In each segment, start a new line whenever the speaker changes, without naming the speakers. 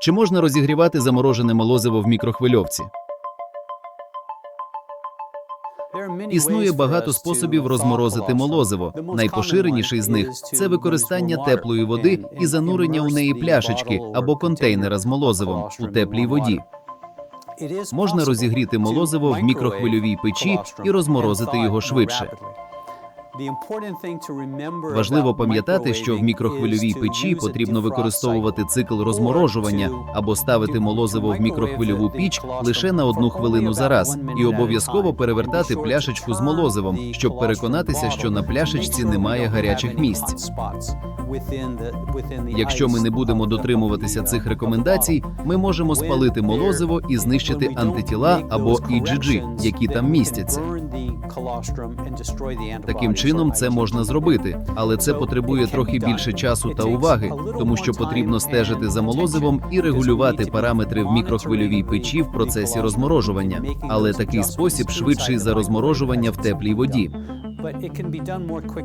Чи можна розігрівати заморожене молозиво в мікрохвильовці? Існує багато способів розморозити молозиво. Найпоширеніший з них це використання теплої води і занурення у неї пляшечки або контейнера з молозивом у теплій воді. Можна розігріти молозиво в мікрохвильовій печі і розморозити його швидше. Важливо пам'ятати, що в мікрохвильовій печі потрібно використовувати цикл розморожування або ставити молозиво в мікрохвильову піч лише на одну хвилину за раз, і обов'язково перевертати пляшечку з молозивом, щоб переконатися, що на пляшечці немає гарячих місць. Якщо ми не будемо дотримуватися цих рекомендацій, ми можемо спалити молозиво і знищити антитіла або IgG, які там містяться. Таким чином це можна зробити, але це потребує трохи більше часу та уваги, тому що потрібно стежити за молозивом і регулювати параметри в мікрохвильовій печі в процесі розморожування. Але такий спосіб швидший за розморожування в теплій воді.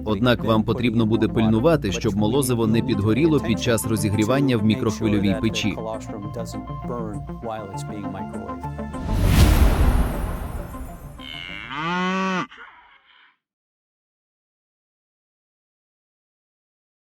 Однак вам потрібно буде пильнувати, щоб молозиво не підгоріло під час розігрівання в мікрохвильовій печі.
Microwaved.